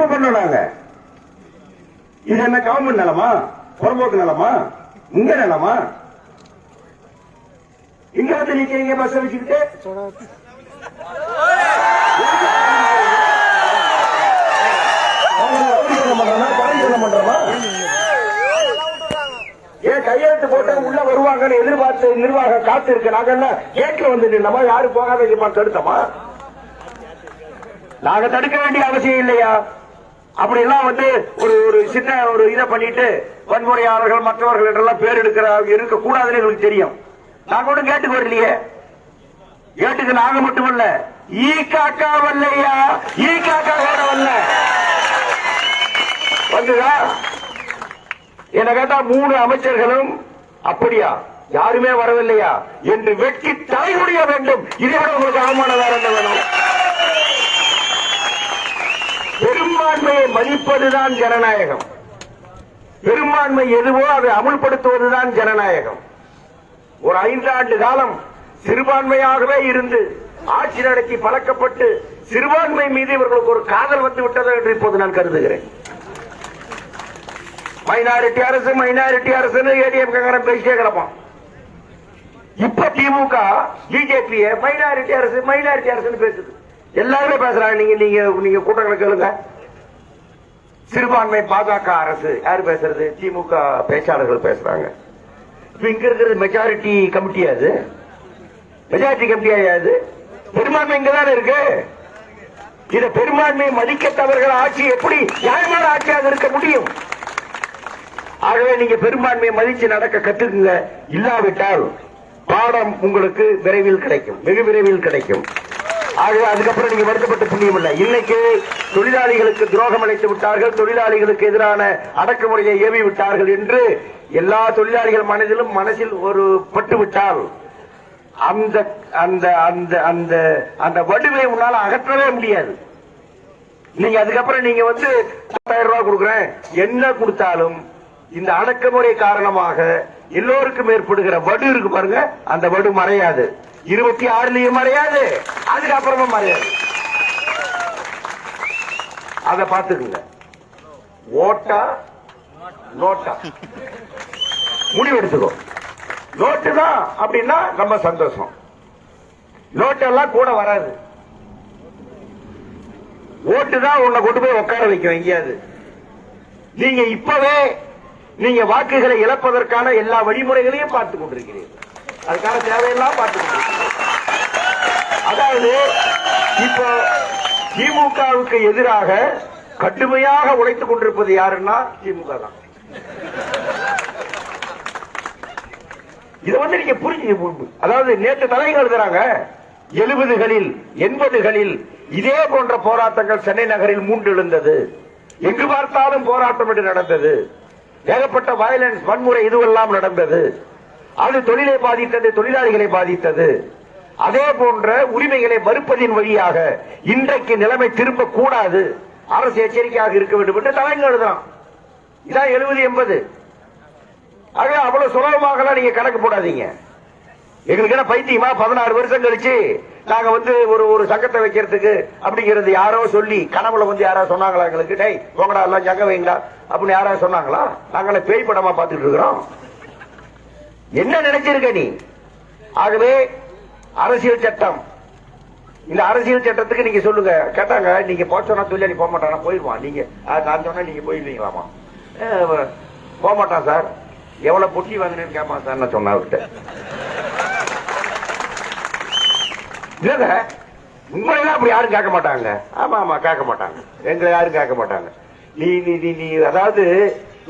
தப்பு பண்ணோம் நாங்க. இது என்ன கவர்மெண்ட் நிலமா? புறம்போக்கு நிலமா? உங்க நிலமா? இங்க வந்து நிக்கிறீங்க பஸ் வச்சுக்கிட்டு? ஏன் கையெழுத்து போட்டு உள்ள வருவாங்கன்னு எதிர்பார்த்து நிர்வாகம் காத்து இருக்கு. நாங்க என்ன கேட்க வந்து நின்னமா? யாரு போகாத இருப்பா தடுத்தமா? நாங்க தடுக்க வேண்டிய அவசியம் இல்லையா? அப்படி எல்லாம் வந்து ஒரு ஒரு சின்ன ஒரு இதை பண்ணிட்டு வன்முறையாளர்கள் மற்றவர்கள் என்றெல்லாம் பேர் எடுக்கிற இருக்க கூடாதுன்னு எங்களுக்கு தெரியும். நாங்க ஒன்றும் கேட்டுக்கு வரலையே. கேட்டுக்கு நாங்க மட்டுமல்ல ஈ காக்கா வரலையா ஈ காக்கா கூட வரல வந்துதா? என்ன கேட்டா மூணு அமைச்சர்களும் அப்படியா? யாருமே வரவில்லையா? என்று வெட்டி தலைகுடிய வேண்டும். இதோட உங்களுக்கு அவமானம் வேற என்ன வேணும்? பெரும்பான்மையை மதிப்பதுதான் ஜனநாயகம். பெரும்பான்மை எதுவோ அதை அமுல்படுத்துவதுதான் ஜனநாயகம். ஒரு ஐந்தாண்டு காலம் சிறுபான்மையாகவே இருந்து ஆட்சி நடத்தி பழக்கப்பட்டு சிறுபான்மை மீது இவர்களுக்கு ஒரு காதல் வந்து விட்டது என்று இப்போது நான் கருதுகிறேன். மைனாரிட்டி அரசு மைனாரிட்டி அரசு ஏடிஎம் கங்கரம் பேசிட்டே கிடப்பான். இப்ப திமுக பிஜேபி மைனாரிட்டி அரசு மைனாரிட்டி அரசுன்னு பேசுது. எல்லாருமே பேசுறாங்க. நீங்க நீங்க நீங்க கூட்டங்களை கேளுங்க. சிறுபான்மை பாஜக அரசு யார் பேசுறது? திமுக பேச்சாளர்கள் பேசுறாங்க. இப்ப இங்க இருக்கிறது மெஜாரிட்டி கமிட்டி அது. மெஜாரிட்டி கமிட்டி அது பெரும்பான்மை இங்கதானே இருக்கு? இத பெரும்பான்மையை மதிக்க தவறுகள் ஆட்சி எப்படி நியாயமான ஆட்சியாக இருக்க முடியும்? ஆகவே நீங்க பெரும்பான்மையை மதிச்சு நடக்க கத்துக்குங்க. இல்லாவிட்டால் பாடம் உங்களுக்கு விரைவில் கிடைக்கும். வெகு விரைவில் கிடைக்கும். ஆகவே அதுக்கப்புறம் நீங்க வருத்தப்பட்ட புண்ணியம் இல்லை. இன்னைக்கு தொழிலாளிகளுக்கு துரோகம் அளித்து விட்டார்கள் தொழிலாளிகளுக்கு எதிரான அடக்குமுறையை ஏவி விட்டார்கள் என்று எல்லா தொழிலாளிகள் மனதிலும் மனசில் ஒரு பட்டு விட்டால் அந்த அந்த அந்த அந்த அந்த வடுவை உன்னால அகற்றவே முடியாது. நீங்க அதுக்கப்புறம் நீங்க வந்து பத்தாயிரம் ரூபாய் கொடுக்குறேன். என்ன கொடுத்தாலும் இந்த அடக்குமுறை காரணமாக எல்லோருக்கும் ஏற்படுகிற வடு இருக்கு பாருங்க அந்த வடு மறையாது. இருபத்தி ஆறுலயும் மறையாது. அதுக்கப்புறமா மறையாது. அத பாத்துக்குங்க ஓட்டா நோட்டா. முடிவு எடுத்துக்கோ நோட்டு தான் அப்படின்னா ரொம்ப சந்தோஷம். நோட்டெல்லாம் கூட வராது. ஓட்டு தான் உன்னை கொண்டு போய் உட்கார வைக்கும் எங்கேயாவது. நீங்க இப்பவே நீங்க வாக்குகளை இழப்பதற்கான எல்லா வழிமுறைகளையும் பார்த்து கொண்டிருக்கிறீர்கள். அதுக்கான தேவையெல்லாம் பார்த்து அதாவது இப்போ திமுகவுக்கு எதிராக கடுமையாக உழைத்துக் கொண்டிருப்பது யாருன்னா திமுக தான். இதை வந்து நீங்க புரிஞ்சு அதாவது நேற்று தலைங்க எழுதுறாங்க எழுபதுகளில் எண்பதுகளில் இதே போன்ற போராட்டங்கள் சென்னை நகரில் மூண்டு எழுந்தது. எங்கு பார்த்தாலும் போராட்டம் என்று நடந்தது. ஏகப்பட்ட வயலன்ஸ் வன்முறை இதுவெல்லாம் நடந்தது. அது தொழிலை பாதித்தது தொழிலாளிகளை பாதித்தது. அதே போன்ற உரிமைகளை மறுப்பதின் வழியாக இன்றைக்கு நிலைமை திரும்ப கூடாது அரசு எச்சரிக்கையாக இருக்க வேண்டும் என்று தலைங்க எழுதுறான் இதான் எழுபது எண்பது. ஆக அவ்வளவு சுலபமாக நீங்க கணக்கு போடாதீங்க. எங்களுக்கு என்ன பைத்தியமா? பதினாறு வருஷம் கழிச்சு நாங்க வந்து ஒரு ஒரு சங்கத்தை வைக்கிறதுக்கு அப்படிங்கிறது யாரோ சொல்லி கனவுல வந்து யாரோ சொன்னாங்களா எங்களுக்கு? டேய் போங்கடா எல்லாம் சங்கம் வைங்களா அப்படின்னு யாரோ சொன்னாங்களா? நாங்களே பேய் படமா பார்த்துட்டு இருக்கிறோம். என்ன நினைச்சிருக்க நீ? ஆகவே அரசியல் சட்டம். இந்த அரசியல் சட்டத்துக்கு நீங்க சொல்லுங்க. கேட்டாங்க நீங்க போக சொன்னா தொழிலாளி போக மாட்டானா? போயிடுவான் நீங்க நான் சொன்னா நீங்க போயிடுவீங்களாமா போக மாட்டான் சார். எவ்வளவு பொட்டி வாங்கினேன்னு கேட்பான் சார் நான் சொன்னா அவர்கிட்ட. இல்லங்க உங்களெல்லாம் அப்படி யாரும் கேட்க மாட்டாங்க. ஆமா ஆமா கேட்க மாட்டாங்க. எங்களை யாரும் கேட்க மாட்டாங்க. நீ நீ நீ நீ அதாவது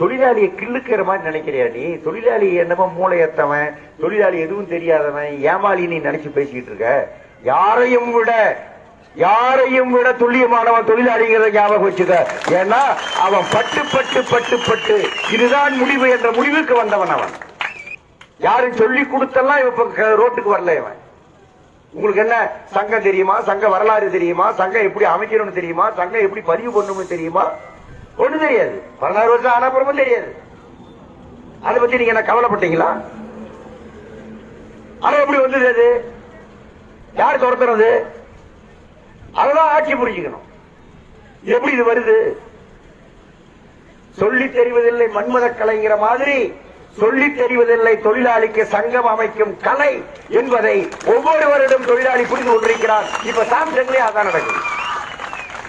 தொழிலாளியை கிள்ளுக்கிற மாதிரி நினைக்கிறியா நீ? தொழிலாளி என்னமோ மூளையத்தவன் தொழிலாளி எதுவும் தெரியாதவன் ஏமாளி நீ நினைச்சு பேசிக்கிட்டு இருக்க. யாரையும் விட யாரையும் விட துல்லியமானவன் தொழிலாளிங்கிறத ஞாபகம் வச்சுக்க. ஏன்னா அவன் பட்டு பட்டு பட்டு பட்டு. இதுதான் முடிவு என்ற முடிவுக்கு வந்தவன் அவன். யாரும் சொல்லி கொடுத்தெல்லாம் இப்ப ரோட்டுக்கு வரல இவன். உங்களுக்கு என்ன சங்கம் தெரியுமா? சங்க வரலாறு தெரியுமா? சங்கம் எப்படி அமைக்கணும்னு தெரியுமா? சங்கம் எப்படி பதிவு பண்ணணும்னு தெரியுமா? ஒண்ணு தெரியாது. பதினாறு வருஷம் ஆன அப்புறமும் தெரியாது. அதை பத்தி நீங்க என்ன கவலைப்பட்டீங்களா? அது எப்படி வந்தது அது? யார் துரத்துறது? அதான் ஆட்சி புரிஞ்சுக்கணும். எப்படி இது வருது? சொல்லி தெரிவதில்லை மன்மத கலைங்கிற மாதிரி சொல்லி தெரிவதில்லை தொழிலாளிக்கு சங்கம் அமைக்கும் கலை என்பதை ஒவ்வொருவரிடம் தொழிலாளி புரிந்து கொண்டிருக்கிறார். இப்ப சாம்சங்லேயே அதான் நடக்குது.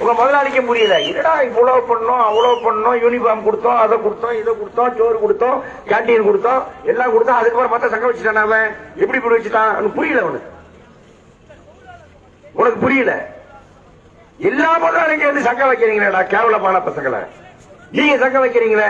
உங்க முதலாளிக்கு புரியல. என்னடா இவ்வளவு பண்ணோம் அவ்வளவு பண்ணோம் யூனிஃபார்ம் கொடுத்தோம் அதை கொடுத்தோம் இதை கொடுத்தோம் சோறு கொடுத்தோம் கேண்டீன் கொடுத்தோம் எல்லாம் கொடுத்தோம் அதுக்கப்புறம் பார்த்தா சங்கம் வச்சுட்டான் அவன்? எப்படி இப்படி வச்சுட்டான்? புரியல உனக்கு உனக்கு புரியல. எல்லா முதலாளிக்கும் வந்து சங்கம் வைக்கிறீங்களேடா கேவலமான பசங்களை. நீங்க சங்கம் வைக்கிறீங்களே?